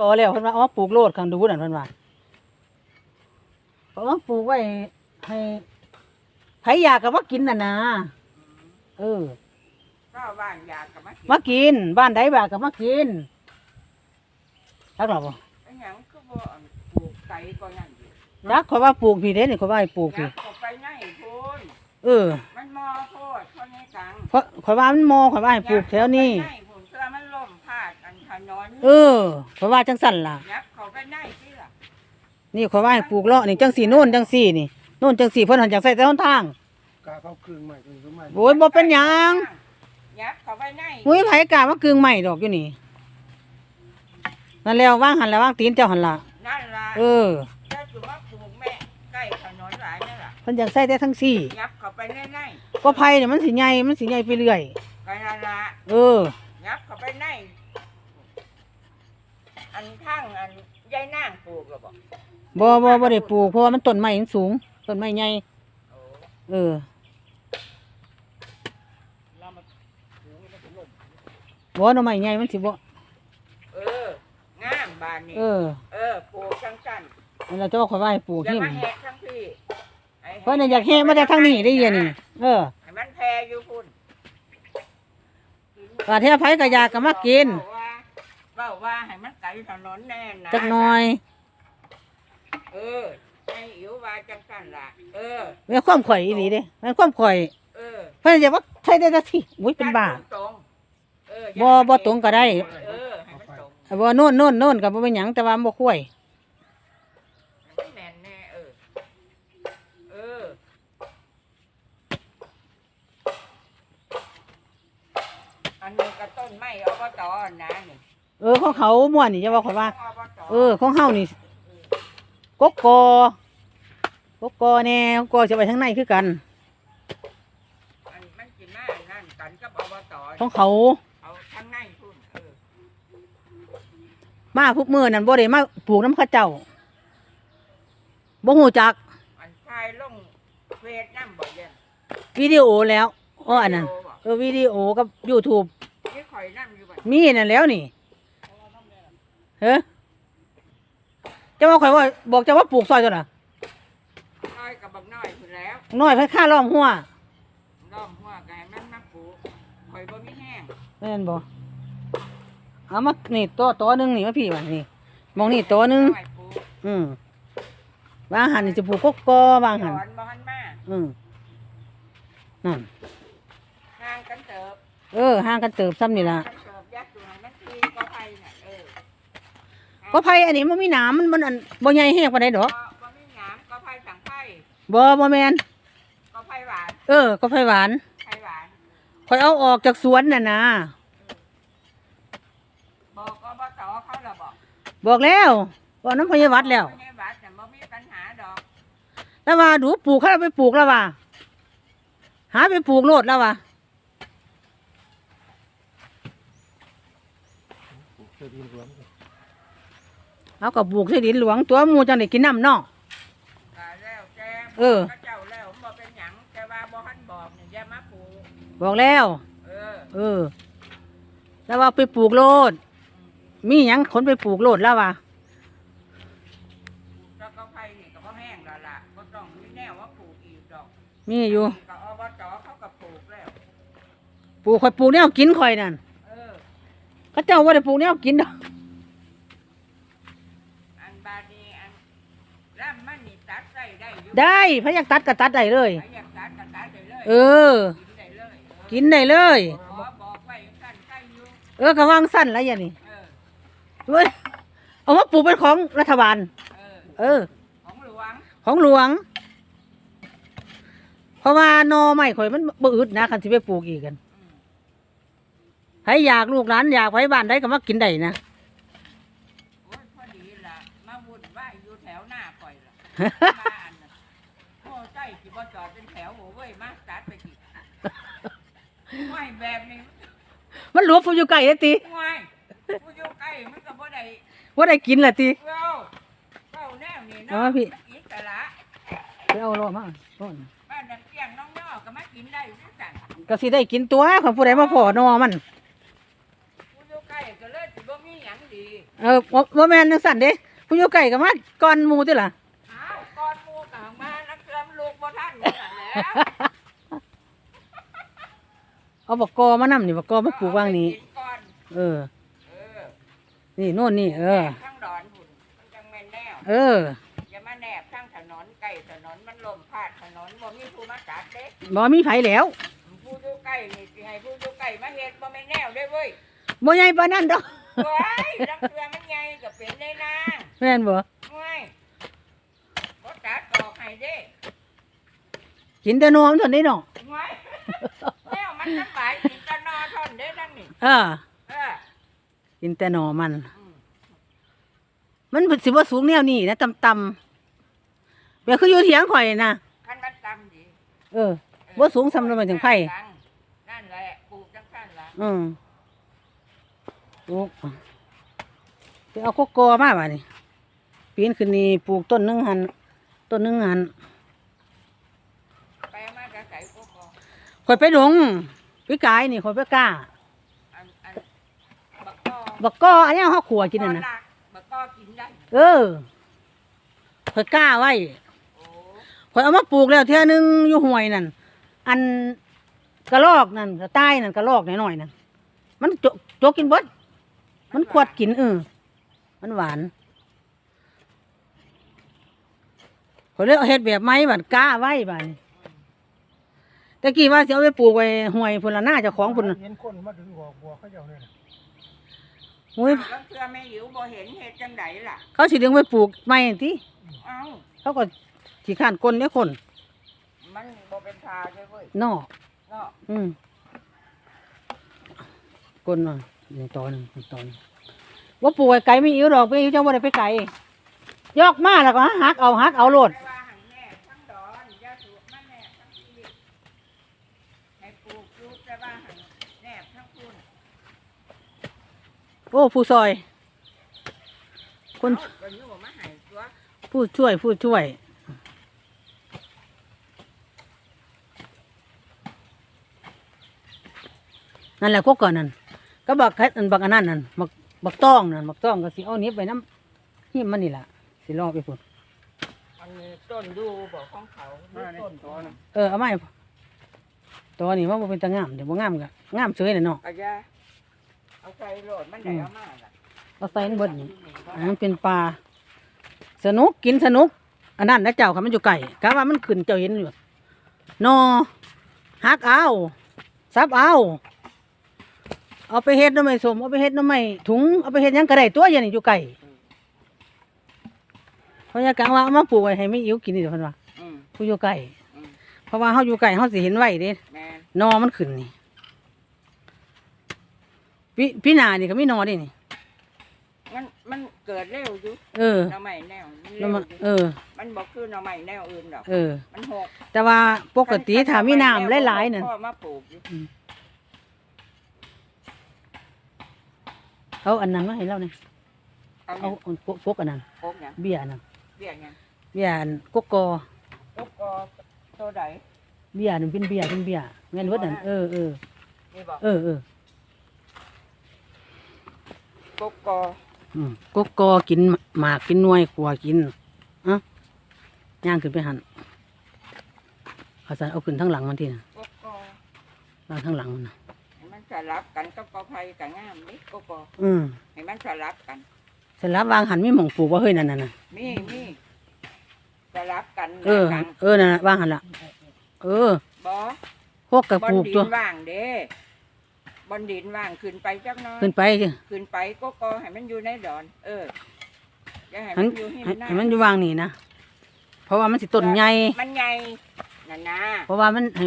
ต่อแล้วเพิ่นว่าเอามาปลูกโลดข้างดูนั่นเพิ่นว่าเอามาปลูกไว้ให้ไผอยากก็มากินน่ะนะเออก็ว่างอยากกับมากินมากิน บ้านใดบ้านก็มากินรักหรอบ่ไอ้หยังคือบ่อันปลูกไก่ก็ยังอยู่รักเขาว่าปลูกพี่เด้นี่เขาว่าให้ปลูกอพี่ยากเข้าไปไหนพูนเออมันมอโพดเท่านี้กังเพราะเขาว่ามันมอเขาว่าให้ปลูกแถวนี้ยักเข้าไปไหพูนเพื่อมันล่มพาด อันถนนเออเขาว่าจังสั่นล่ะ ยักเข้าไปไหนสิล่ะนี่เขาว่าให้ปลูกเลาะนี่จังสี่โน่นจังสี่นี่โน่นจังสี่เพิ่นหันจากใส่แต่ต้นทาง กาเขาครึ่งใหม่ครึ่งใหม่โอ้ยบ่เป็นหยังยักเข้าไปไหนมุ้ยไผกล้ามากึ่งใหม่ดอกอยู่นี่นั่นแล้วว่างหันแล้วว่างตีนเจ้าหันล่ะนั่นล่ะเออถ้าจุมาปลูกแม่ใกล้ถนนหลายนี่ล่ะเพิ่นอยากใส่แต่ทั้งสี่ยักเข้าไปไหนก็ไผเนี่ยมันสิใหญ่มันสิใหญ่ไปเรื่อยๆก็นั่นล่ะเออ ยักเข้าไปไหนอันข้างอันยายนางปลูกหรอบ่ บ่บ่บ่ได้ปลูกเพราะว่ามันต้นไม้มันสูงต้นไม้ใหญ่โอ้เออบ่หน่อไม้ใหญ่มันสิบ่เอองามบานนี้เออ เออปลูกจังจันนั่นล่ะเจ้าข่อยว่าให้ปลูกอย่าหิมมาแหกทั้งพี่ให้เพิ่นน่ะอยากแห่มาแต่ทางนี้ได้ยินนี่เออให้มันแพร่อยู่พุ่นว่าเทียไผก็อยากก็มากินเว้าว่าเว้าว่าให้มันไกลถนนแน่นะ จักหน่อย เออให้อิ๋วว่าจังจันล่ะ เออ แม่นความข่อยอีหลีเด้แม่นความข่อยเออเพิ่นจะว่าใช่ได้จักทีอุ้ยเป็นบ้า ตรงๆเออบ่บ่ตรงก็ได้ เออให้มันตรงบ่โน่นโน่นโน่นก็บ่เป็นหยังแต่ว่าบ่ค่อยให้มันแน่นแน่เออ เออ อันนี้ก็ต้นไม้อบตนะนี่เออของเขาม่วนนี่จะว่าข่อยว่า อบตเออของเฮานี่ กกกกกกแน่กกจะไปทางในคือกัน อันมันกินมานั่นกันกับอบตของเขา เอาทั้งในพุ่นเออมาพุกมือนั่นบ่ได้มาปลูกน้ำเข้าเจ้าบ่ฮู้จักอันชายลงเฟซน้ำบ่เย็นวิดีโอแล้วอ้ออันนั้นเออวิดีโอกับ YouTube นี่ข่อยน้ำอยู่บ่มีนั่นแล้วนี่เฮ้ จะว่าข่อยว่าบอกจะว่าปลูกซอยตัวน่ะน้อยกับบักน้อยพุ่นแล้วน้อยเพิ่นค่าล้อมหัวล้อมหัวก็ให้มันมาปลูกข่อยบ่มีแห้งแม่นบ่เอามานี่ตัวตัวหนึงนี่มาพี่ว่านี่มองนี่ตัวหนึงน้อยปลูกอืมวางหันนี่จะปลูกกกกอวางหันสอนบ่หันมาอืมนั่นห่างกันเติบเออห่างกันเติบซ้ำนี่ล่ะ ห่างกันเติบยัดอยู่ให้มันทีก็ไปน่ะเออ ก็ไผอันนี้มันมีหนามมันมันอันบ่ใหญ่แฮงปานใดดอกบ่บ่มีหยามก็ไผ่สังไผ่บ่บ่แม่นก็ไผ่หวาน เออ ก็ไผหวานไผ่หวานข่อยเอาออกจากสวนน่ะนะบอกอบตเขาละบอกบอกแล้วว่าน้ำพยาวัดแล้วไม่ได้วัดแต่บ่มีปัญหาดอกแล้วว่าดูปลูกเขาเอาไปปลูกแล้วว่าหาไปปลูกโลดแล้วว่า เจอดินรวมเอาก็ปลูกใส่ดินหลวงตัวหมูจังได้กินน้ำเนาะก็แล้วแต่เออ พระเจ้าแล้วบ่เป็นหยังแต่ว่าบ่ทันบอกนี่อย่ามาปลูกบอกแล้ว เออเออ แล้วว่าไปปลูกโลด มีหยังคนไปปลูกโลดแล้วว่าแล้วก็ไผ่นี่ก็บ่แห้งแล้วล่ะบ่ต้องมีแนวว่าปลูกอีกดอกมีอยู่ก็อบตเขาก็ปลูกแล้ว ปลูกข่อยปลูกแนวกินข่อยนั่นเออ เขาเจ้าว่าได้ปลูกแนวกินดอก อันบาดนี้อันร่ำมันนี่ตัดใส่ ได้อยู่ได้พะอยากตัดก็ตัดได้เลยใครอยากตัดก็ตัดได้เลยเออ กินได้เลยกินได้เลย ขอบอกไว้กันใกล้อยู่เออกระวางสั้นแล้วอย่างนี้เออเว้ยเอามาปลูกเป็นของรัฐบาล เออเออ ของหลวงของหลวง เพราะว่าหนอไม้ข่อยมันบ่อึดนะคันสิไปปลูกอีกกันอืมใครอยากลูกหลานอยากไปบ้านใดก็มากินได้นะ โอ้ยพอดีล่ะมาวุ่นวายอยู่แถวหน้าข่อยล่ะ มาอันน่ะโอ้ใกล้สิบ่จอดเป็นแถวโอ้เว้ยมาตัดไปกี่ ไม่แบบนี้มันหลวงผู้อยู่ไกลเด้อติไม่ผู้อยู่ใกล้มันก็บ่ได้ว่าได้กินล่ะติเว้าเว้าแนวนี้เอาเนาะมาพี่มันอิสระไปเอาโลมาโน่นบ้านน้ำเกียงน้องย่อก็มากินได้คือกันก็สิได้กินตัวของผู้ใดมาพอหนอมัน ผู้อยู่ใกล้ก็เลยสิบ่มีหยังดีอเออบ่บ่แม่นจังซั่นเด้ผู้อยู่ไกลก็มาก่อนหมู่ติล่ะอ้าวก่อนหมูกลางมานักเรียนลูกบ่ทันนี่นั่นแหละ เอาบักกอมานำนี่บักกอมาปลูกวางนี้ เอไปกิก่อนเออ เออนี่โน่นนี่ เออทั้งดอนหุ่นมันจังแม่นแนว เอออย่ามาแนบทั้งถนนใกล้ถนนมันลมพาดถนนบ่มีผู้มาตัดเด้บ่มีไผแล้วผู้อยู่ใกล้นี่สิให้ผู้อยู่ใกล้มาเฮ็ดบ่แม่นแนวเด้เว้ยบ่ใหญ่ปานนั้นดอกเว้ยลังเทือมันใหญ่ก็เป็นได้นางแม่นบ่เว้ยบ่ตัดออกให้เด้กินแต่นมเท่านี้เนาะ เว้ยแนวมันสบายกินแตะนอท่อนเด้นั่นนี่เออ เออกินแต่หนอมัน อืมมันสิบ่สูงแนวนี้นะต่ำๆแบบคืออยู่เถียงข่อยนะคันมันต่ำดีเออบ่สูงสำหรับมันถึงไผนั่นแหละปลูกจังซั่นล่ะอืมปลูกไปเอาโกโก้มาบ่านี่ปีนขึ้นนี่ปลูกต้นหนึงหันต้นหนึงหันไปเอามาจะใส่พวกบ่ข่อยไปดง พี่กายนี่ข่อยไปกล้า อันอันบักกอบักก้ออันนี้เฮาขัวกินน่ะนะ บักกอกินได้เออข่อยกล้าไว้โอ้ข่อยเอามาปลูกแล้วเทื่อนึงอยู่ห้วยนั่น อันกระลอกนั่นกระต่ายนั่นกระลอกน้อยๆนั่น มันโจโจกกินเบิดมันขวดกินเออ มันหวานข่อยเลยเอาเฮ็ดแบบไม้บัดกล้าไว้บัดนี้ แต่กี้ว่าสิเอาไปปลูกไว้ห้วยพุ่นละหน้าเจ้าของพุ่นน่ะเห็นคนมาถึงบอกบัวเขาเจ้าเนี่ยนะโอ้ยแล้วเทื่อแม่หิวบ่เห็นเฮ็ดจังไดล่ะ เขาสิดึงไปปลูกไม้ติเอ้า เขาก็ขี้ข้านกลเด้อคนมันบ่เป็นทาเด้เว้ยนอกเนาะอืมกลนมาหนึ่งตอนหนึ่งหนึ่งตอนหนึ่งว่าปลูกไว้ไก่ไม่อิ่วดอกไม่อิ่วจังว่าได้ไปไก่ยอกมาแล้วก็หักเอาหักเอาโลด แต่ว่าหันแน่ทั้งดอนอย่าสูบมันแน่ทั้งที่ให้ปลูกปลูกแต่ว่าหันแน่ทั้งคุณ โอ้ผู้ซอย คนเอ้าก็อยู่บ่มาให้ตัวผู้ช่วยผู้ช่วย นั่นแหละก็ก่อนนั่นก็บักแค่อันบักอันนั้นนั่นบักบักต้องนั่นบักต้องก็สิเอานี้ไปน้ำหิมมันนี่ล่ะสิรอไปพุ่นอันนี้ต้นดูบ่ของเขาต้นตัวน่ะเออเอาไม่ตัวนี้ว่าบ่เป็นตางามเดี๋ยวบ่งามก็งามเฉยเลยเนาะก็อย่า เอาใส่โลดมันได้เอามาล่ะเอาใส่ในเบิดนี่อันนั้นเป็นปลาสนุกกินสนุก อันนั้นนะเจ้าค่ะมันอยู่ไก่กะว่ามันขึ้นเจ้าเห็นอยู่นอหักเอาซับเอาเอาไปเฮ็ดหน้ำไม้สมเอาไปเฮ็ดหน้ำไม้ถุงเอาไปเฮ็ดหยังก็ได้ตัวอย่างนี้อยู่ไก่เพราะอยากะว่าเอามาปลูกไว้ให้ไม่อิ่วกินนี่เดี๋ยวเพิ่นว่าอืมผู้อยู่ไก่อืมเพราะว่าเฮาอยู่ไก่เฮาสิเห็นไว้เด้แม่นนอมันขึ้นนี่ พี่พี่นานี่ก็มีนอเดินี่ มันมันเกิดเร็วอยู่เออหน่อไม้แนวมันแล้เร็ววมันอยู่เออ มันบอกคือหน่อไม้แนวอื่นดอกเออ มันหกแต่ว่าปกติถ้ามีน้ำหลายๆนั่น พ่อมาปลูกอยู่เขาอันนั้นมาให้เราเนี่ยเอาเอาเนี่ยอันพวกอันนั้นปลูกเนี่ยเบี้ยอันนั้น เบี้ยเนี่ยเบี้ยอันกกกอลูกกอตัวใดเบี้ยนั่นเป็นเบี้ยเป็นเบี้ยแม่นเบิดนั่นเออเออนี่บอกเออเออ ลูกกออืมกกกอกินหมากกินหน่วยขัวกินอะย่างขึ้นไปหันเอาใส่เอาขึ้นทั้งหลังมันทีนะลูกกอวางทั้งหลังมันนะให้มันสลับกันกับกอไผ่กับงามนี่ลูกกออืมให้มันสลับกัน เสร็จแล้ววางหันมีหม่องปลูกว่าเฮ้ยนั่นน่ะนะมีมีสลับกันเออกันเออนั่นน่ะวางหันละเออบ่พวกกระบอปลลูกดิตัวนว่างเด้ บอลดินว่างขึ้นไปจักหน้อยขึ้นไปสิขึ้นไปก็กอให้มันอยู่ในดอน เอออย่าให้หัมันนอยู่หิมให้หน้าให้มันอยู่วางนี่นะเพราะว่ามันสิต้นใหญ่มันใหญ่นั่นนะเพราะว่ามันให้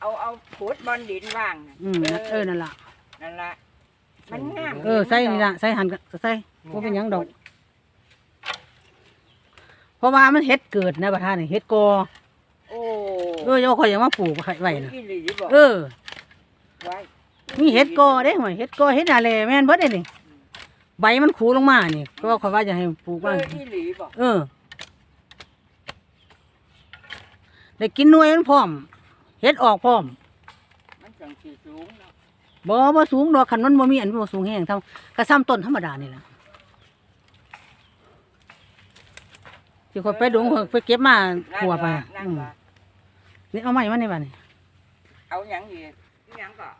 เอาเอาขุดบอลดินว่างน่ะอืมเออนั่นล่ะนั่นละมันงามเออใส่นี่ละใส่หันก็ใส่บ่เป็นหยังดอกเพราะว่ามันเฮ็ดเกิดนะประธานนี่เฮ็ดกอโอ้เอออย่าว่าข่อยอยากมาปลูกไว้นะอีหลีบอกเออ ไว้ มีเฮ็ดกอเด้ห่วยเฮ็ดกอเฮ็ดอะไรแม่นเบิดเด้นี่ใบมันขูลงมานี่ก็ข่อยว่าจะให้ปลูกเอบ้างออีหลีบอกเออได้กินหน่วยมันพร้อมเฮ็ดออกพร้อมมันสังสีสูงเนาะบ่บ่สูงดอกคันมันบ่มีอันบ่สูงแฮงเท่ากระซ้ำต้นธรรมดานี่ล่ะสิคนไปดงไปเก็บมาขัวไปนั่นอืมว่านี่เอาไม้มาในบ้านนี่เอาหยังอีกหยังก็เ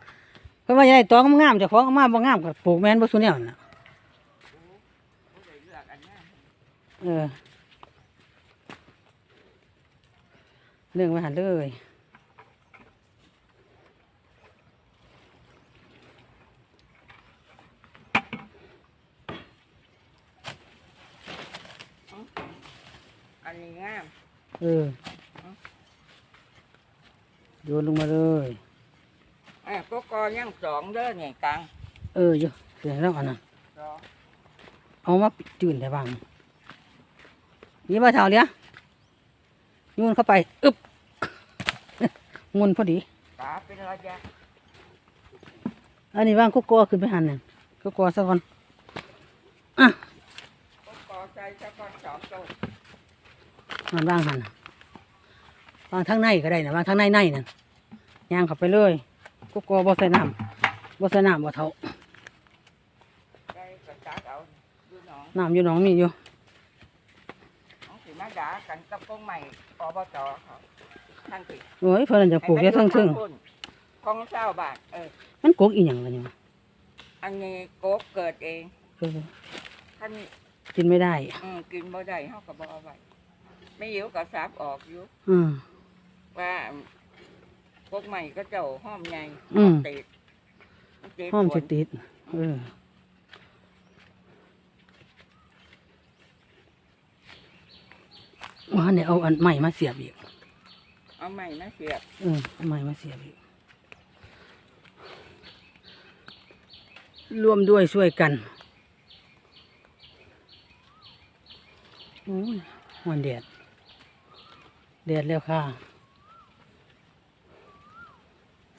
พราะว่าอย่าได้ตองงามๆเจ้าของเอามาบ่งามก็ปลูกแม่นบ่ซุแนวน่ะบ่ได้เลือกอันนั้นเออเรื่องไว้หันเลยอันนี้งาม เออโยนลงมาเลยเอก็กอยังสองเด้อนี่กลางเอออยู่เดี๋ยวแล้วอันนั้นสองเอามาจืดได้บ้างนี่มาเท่าเนี้ยโยนเข้าไปอึบงุนพอดีตาเป็นระยะอันนี้ว่างกุกกอขึ้นไปหันน่ะกุ๊กกอสักคนอะก็กอใจจะก่อนสองตัวมันว่างหันน่างทางในก็ได้นะวางทางในในนั่นย่างเข้าไปเลย กุ๊กกอบ่ใส่น้ำบ่ใส่น้ำบ่เท่าใจก็จัดเอาดูน้องน้ำอยู่หนองมีอยู่น้องสิมาด่ากันกับกงใหม่อบจเขาท่านสิโอ้ยเพิ่นนจะปลูกเยอะทั้งทึ่งของเจ้าบาทเออมันกกอีหยังล่ะเนี่ยอันนี้โกบเกิดเองเออท่านกินไม่ได้อืมกินบ่ได้เฮาก็บ่เอาไว้ไม่หิวก็ซับออกอยู่อืมว่า พวกใหม่ก็เจ้าห้อมใหญ่อืม ติดติดห้อมฝสินติดเออว่าเนี่ยเอาอันใหม่มาเสียบอีก เอาใหม่มาเสียบเออเอาใหม่มาเสียบอีกรวมด้วยช่วยกันโอ้ยวันแดดแดดแล้วค่ะ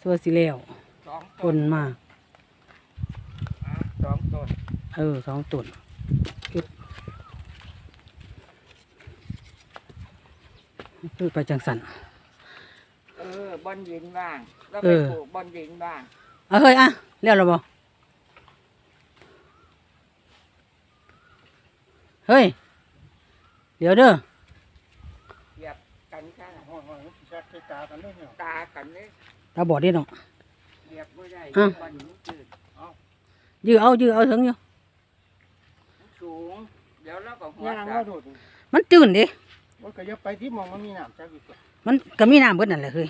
สัวสิแล้วสองต้นมากอะสองต้นเออสองตุ่นอึ๊บคือไปจังสัน เออบอนดินว่างแล้วเอไปอปลูกบอนดินว่างเอาเฮ้ยอะเรียกเราบ่เฮ้ย เดี๋ยวเด้อเหยียบกันข้างห้อยๆมันสิแทรกใส่ตากันเลยเนี่ย ตากันเลยตาบอดดิเนาะเหยียบไม่ได้อะบอนหินจืดยื้อเอายื้อเอาถึงอยู่มันสูงเดี๋ยวเราก็หัวย่างจัว่าบโดดมันจืดดิว่าก็อย่าไปที่หมองมันมีน้ำจักอีกตัวมันก็มีน้ำเบิดนั่นแหละเฮ้ย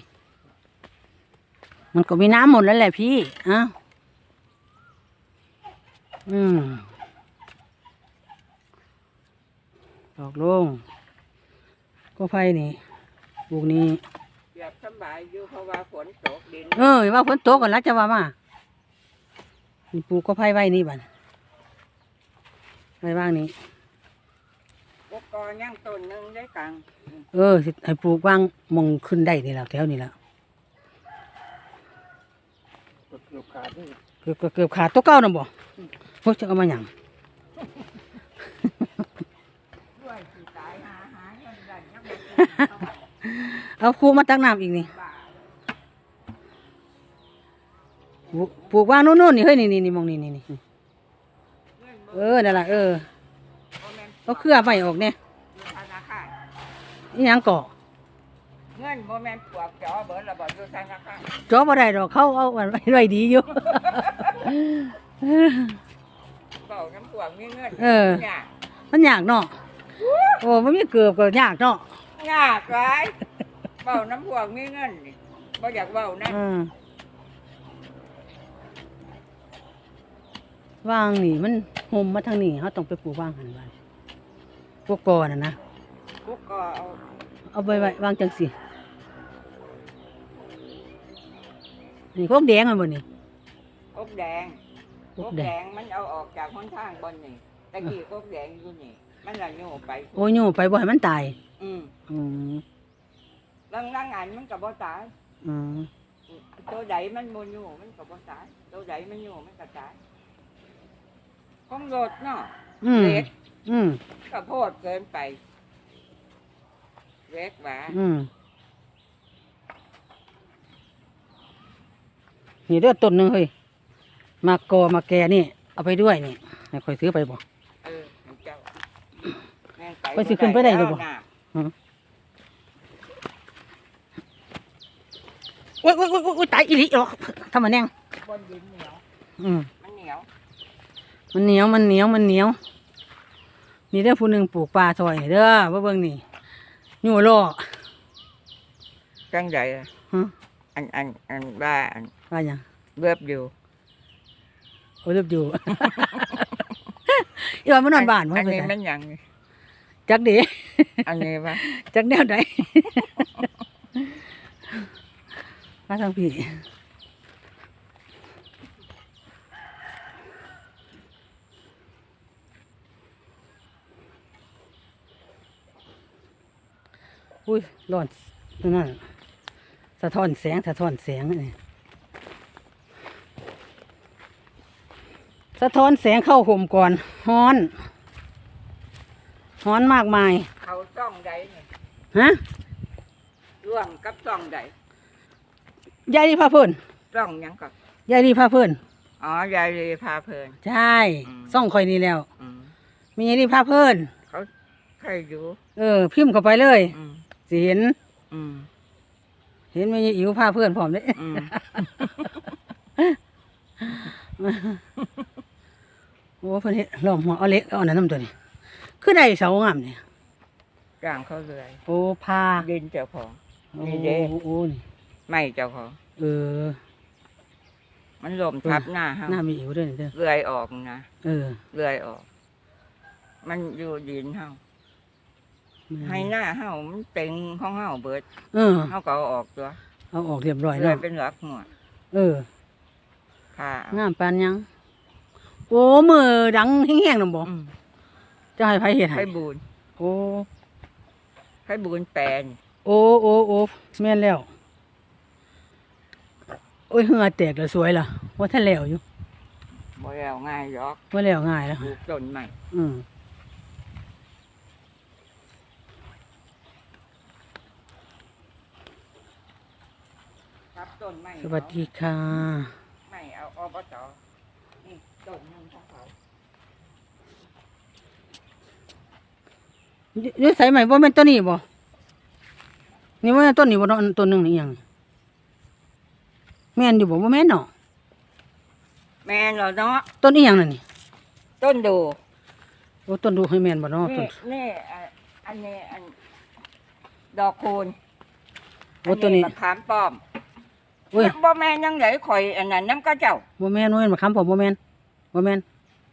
มันก็มีน้ำหมดแล้วแหละพี่อ้าวอืมดอกลงก็ไฟนี่ปลูกนี้ เหยียบสำบายอยู่เพราะว่าฝนตกดินเออว่าฝนตกก่อนแล้วจะว่ามานี่ปลูกก็ไผ่ไว้นี่บันไว้บ้างนี้พวกกอย่างต้นหนึงได้กลางเออสิให้ปลูกว่างมองขึ้นได้นี่แหละแถวนี้แหละก็เกือบขาดนี่เกือบเกือบขาดตัวเก้าน่ะบ่พวกจะเอามาหยังด้วยสิตายหาหาเงินได้ยังบ่ เอาไว้เอาคูมาตักน้ำอีกนี่บ้าปลูกปลูกว่างโน่นๆนี่เฮ้ยนี่นี่นี่มองนี่นี่นี่เงินเอบ่อนั่นแหละเออบ่แม่นเอาเครือไปออกเนี่ยอยู่ธนาคารนี่ยังก่อเงินบ่แม่นปลวกจอเบิดระเบิดอยู่ธนาคารจอบ่ได้ดอกเขาเอาไว้ไว้ดีอยู่เบาน้ำปลวกมีเงินเออเนี่ยมันยากเนาะโอ้มันมีเกือบก็ยากเนาะยากหลาย เบาน้ำปลวกมีเงินนี่บ่อยากเบานะอืมวางนี่มันห่มมาทางนี้เขาต้องไปปลูกวางหันไว้พวกกอน่ะนะพวกก็เอาเอาไปไว้วางจังสินี่พวกแดงมันบ่นี่พวกแดงพพววกกแดแดงงมันเอาออกจากหนทางบนนี่ตะกี้พวกแดงอยู่นี่ มันละโยไป โอ้ยอยู่ไปบ่ให้มันตายอืมอืม ลังลังอันมันก็บ่ตาย อืมตัวใดมันบ่อยู่มันก็บ่ตาย ตัวใดมันอยู่มันก็ตายของรถเนาะอืมเล็กอืมก็โพดเกินไปเล็กหว่าอืมนี่เด้อต้นหนึงเฮ้ยมากอมาแกนี่ เอาไปด้วยนี่ให้ค่อยซื้อไปบ่ เออให้เจ้าให้ม่งไปสิขึ้นไปได้อยู่บ่แล้วน้ โอ้ยโอ้ยโอ้ยโอ้ยตายอีหลีหรอกทำมาแน่งำบนดินเหนียวอืมมันเหนียวมันเหนียวมันเหนียวมันเหนียว นี่เด้อผู้หนึ่งปลูกปลาซอยเด้อว่าเบิ่งนี่อยู่ล่อจังใดอะฮะอันอันอันว่าอันว่าหยังเบิบอยู่โอ้ยเรียบอยู่ อีว่ามันนอนบ้านบ่อันไปนี้ไสมันหยังนี่จักเด้อันนี้ว่า จักแนวใด มาทางพี่อุ้ยร้อนนั่นน่ะสะท้อนแสง สะท้อนแสงนี่สะท้อนแสงเข้าห่มก่อนฮ้อนฮ้อนมากมาย เขาซ่องใดนี่ฮะร่วมกับซ่องใด ยายรีพาเพิ่นซ่องหยังกับยายรีพาเพิ่นอ๋อยายเลยพาเพลิน ใช่อืมซ่องคอยนี่แล้ว อืมมียายรีพาเพิ่นเขาใครอยู่เออ พิมพ์เข้าไปเลยอืมสิเห็น อืมเห็นมียายอิ๋วพาเพื่อนพร้อมเด้ อืมโอ้เพิ่นเฮ็ดล้อมหัวเอาเหล็กเอาอันนั้นนำตัวนี้คือได้เสางามนี่จ้างเขาเลยโอ้พาดินเจ้าของ โอ้นี่เด้ โอ้นี่ ไม่เจ้าของ เออ มันลมทับหน้าฮะหน้ามีอิ๋วด้วยนี่เด้อเลื่อยออกนะเออเลื่อยออก มันอยู่ดินเฮาให้หน้าเฮามันเต็งของเฮาเบิดเออ เฮาก็เอาออกตัวเอาออกเรียบร้อยเลื่แล้อยวเป็นหลักหัวเออค่ะงามปานยังโอ้มือดังแห้งๆนำบ่อืมจะให้ไผเฮ็ดให้ให้บูนโอ้ ให้บูนแปลนโอ้โอ้โอ้แม่นแล้ว โอ้ยเหงื่อแตกแล้วสวยล่ะว่าท่านแล้วอยู่บ่แล้วง่ายหรอกว่าแล้วง่ายแล้วปลูกต้นใหม่อืมครับต้นใหม่สวัสดีค่ะไม่เอาอบตนี่ต้นหนึงของเขานี่ใส่ใหม่บ่แม่นต้นนี้บ่นี่ว่าต้นนี้บ่เนาะอันต้นหนึงนี่หยัง แม่นอยู่บ่บ่แม่นเนาะแม่นเหรอเนาะต้นอีหยังนั่นนี่ต้นดูโอ้ต้นดูให้แม่นบ่เนาะต้นี่นนี่อะอันนี้อันดอกคูณโอ้ตัวนี้มะขามป้อมโอ้ยบ่แม่นยังไดข่อยอันนั้นน้ำกระเจ้าบ่แม่นบ่แม่นมะขามป้อมบ่แม่นบ่แม่น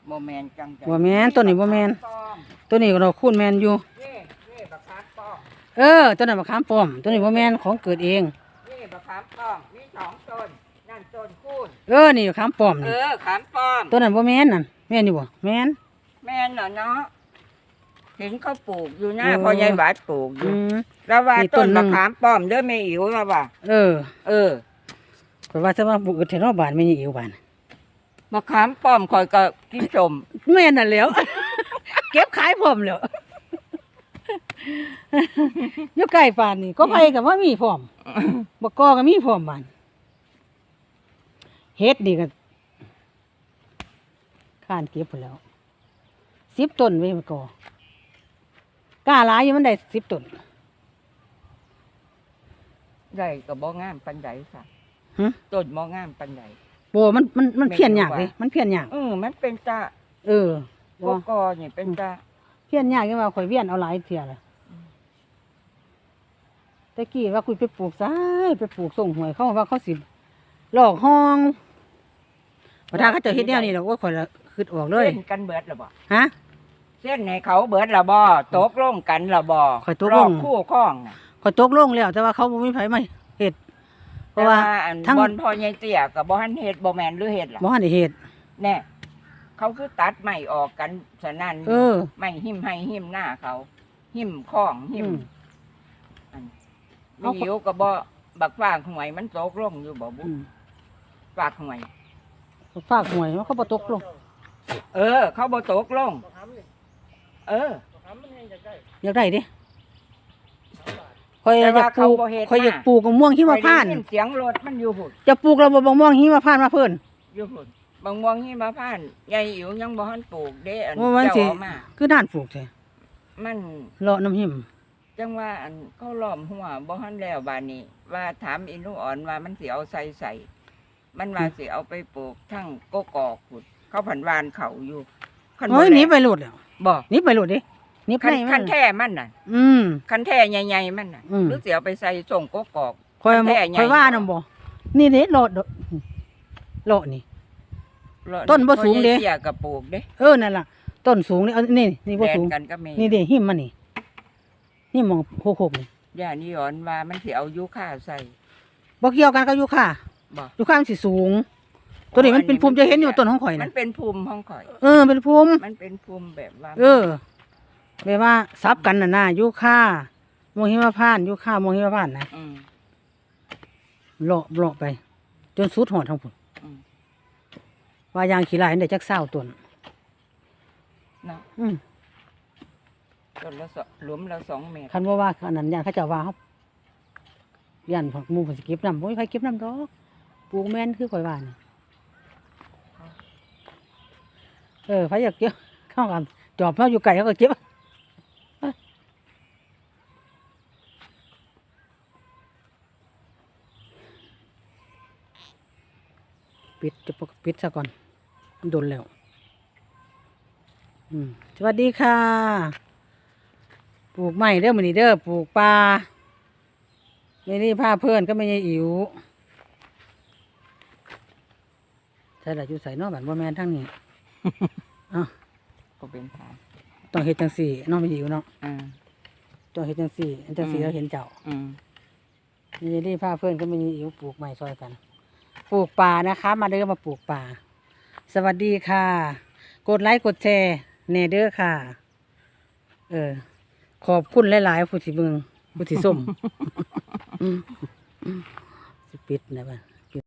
บ่แม่นจังใจบ่แม่นต้นนี้บ่แม่นมะขามป้อมต้นนี้ก็ดอกคูณแม่นอยู่ นี่นี่มะขามป้อมเออต้นนั้นมะขามป้อมต้นนี้บ่แม่นของเกิดเองนี่มะขามป้อมมี สองต้น นั่นต้นคูณเออ นี่มะขามป้อมเอนี่อขามป้อม ต้นนั้นบ่แม่นนั่นแม่นอยู่บ่แม่น แม่นเหรอเนาะเห็นเขาปลูกอยู่หน้าเออพ่อใหญ่บาดปลูกออืยู่ม แล้วว่านี่ต้ต้นนหนึ่มะง ขามป้อมเด้อแม่อิ๋วแล้วว่า เออเออเพราะว่าจะว่าปลูกเทนอบานไม่มีอิวบาน มะขามป้อมข่อยก็กินสมแม่นั่นแหล้ว เก็บขายพร้อมแล้ว อยู่ใกล้ป่านนี่ก็ไปกับว่ามีพร้อมบกกอก็มีพร้อมบาน เฮ็ดนี่ก็ข้านเก็บไปแล้วสิบต้นไว้บกอกล้าหลายอยู่มันได้สิบต้นได้ก็บ่งามปานใดค่ะหึต้นบ่งามปานใด โบมันมันมันไม่เพี้ยนยากรู้เลยว่ามันเพี้ยนยากเออมันเป็นตาเออพวกกอนี่เป็นตาเพี้ยนยากยังว่าข่อยเวียนเอาหลายเที่ยละตะกี้ว่าคุยไปปลูกซ้ายไปปลูกส่งหวยเขาว่าเขาสิหลอกห้อง พอถ้าเขาเจะเฮ็ดแนวนี้แล้วว่าข่อยละคิดออกเลย เส้นกันเบิดละบ่ฮะ เส้นให้เขาเบิดละบ่ตกลงกันละบ่ข้อยตกรลองบคู่ข้องน่ะข่อยตกลงแล้ว แต่ว่าเขาบ่มีไผมาเฮ็ดเพราะว่าแต่อันทั้ง บอนพ่อใหญ่เตี้ยกับบ่หันเฮ็ดบ่แม่นหรือเฮ็ดล่ะบ่ทันได้เฮ็ด แน่เขาคือตัดไม้ออกกันสนั่นเออ ไม้หิมให้หิมหน้าเขา หิมข้องหิมอืม มีหิวก็บ่บักฟ้างหวยมันตกลงอยู่บ่บุอืม ฝากหวย ฝากหวยว่าเขาบ่ตกลงเออ เขาบ่ตกลงมะขามนี่เออมะขามมันยังจะได้อยากได้เด้ข่อยอแต่ยาว่ากปลูกเขาบ่เฮ็ดข่อยอยากมา ปลูกมะม่วงหิมพานต์ข้อยได้ยิเสียงรถมันอยู่หุ่นจะปลูกระบบบะม่วงหิมพานต์มาเพิ่น อยู่หุ่นบางม่วงหิมพานต์ยายอิ๋วยังบ่ทันปลูกเด้อันว่ามันสิเจ้าเอามา คือด้านปลูกแท้มมันเลาะน้ำหิมจังว่าอันเขาล้อมหัวบ่ทันแล้วบานนี้ ว่าถามอินุอ่อนว่ามันสิเอาใส่ใส่ มันว่าสิเอาไปปลูกทั้งโกกอกพุด เขาผันวานเขาอยู่คันบ่โอ้ยหนีไปแล้หลุดแล้วบ่หนีไปหลุดดิหนีไปคันไหนคันมันแท้มันน่ะ อืม คันแท้ใหญ่ๆมันน่ะอืม หรือสิเอาไปใส่ส่งโกกอก คอยแท้ใหญ่ คอยว่านํบ่นี่เด้เลาะเด้อเลาะนี่ แล้วต้นบ่สูงเด้ พ่อใหญ่เตี้ยกับปลูกเด้เออนั่นล่ะ ต้นสูงนี่เอานี่นี่บ่แทนสูง กันก็มีนี่เด้หิมมันนี่นี่มองโคกๆนี่ย่านี่อ่อนว่ามันสิเอายุค่าใส่บ่เกี่ยวกันกับยูคา บ่ยูคามันสิสูง ตัวนี้มันเป็นภูมิจะเห็นอยู่ต้นของข่อยมัน่ะนเป็นภูมิของข่อย เออเป็นภูมิมันเป็นภูมิแบบว่าเออแบบว่าซับกันน่ะนะยูคาโมหิมพานต์ยูคาโมหิมพานต์นะอืม เลาะเลาะไป จนสุดหอดทั้งพุ่นอืม ว่ายางขี้ลายได้จักเศร้าต้นเนาะอืมต้นละสองหลุมละสองเมตรคันว่าว่าอันนั้นยานเขาเจ้าว่าเฮาย่านพวกหมู่เพิ่นสิเก็บน้ำบ่มีใครเก็บน้ำดอก ปลูกแม่นคือข่อยว่านี่เออไผอยากเก็บเข้ากันจอบเฮาอยู่ไกลเขาก็เก็บปิดจะปิดซะก่อนโดนแล้วสวัสดีค่ะ ปลูกไม้เด้อมือนี้เด้อปลูกปลาไม่นี่พาเพื่อนก็ไม่ใช่อิ๋ว ใช่ละอยู่ใส่เนอกแบบว่าแมนทั้งนี้อ้าวก็เป็นฐานต้องเฮ็ดจังสี่เน้องไม่อิ๋วเนาะอ่า ต้องเฮ็ดจังสี่อันจังสี่อืม เราเห็นเจ้าอืมนี่นี่พาเพื่อนก็ไม่ใช่อิ๋วปลูกไม้ซอยกัน ปลูกป่านะคะ มาเด้อมาปลูกป่า สวัสดีค่ะ กดไลค์กดแชร์แน่เด้อค่ะ เออ ขอบคุณหลายๆผู้ที่เมืองผู้ที่ส้ม อืมอืมสิปิดนะบ้า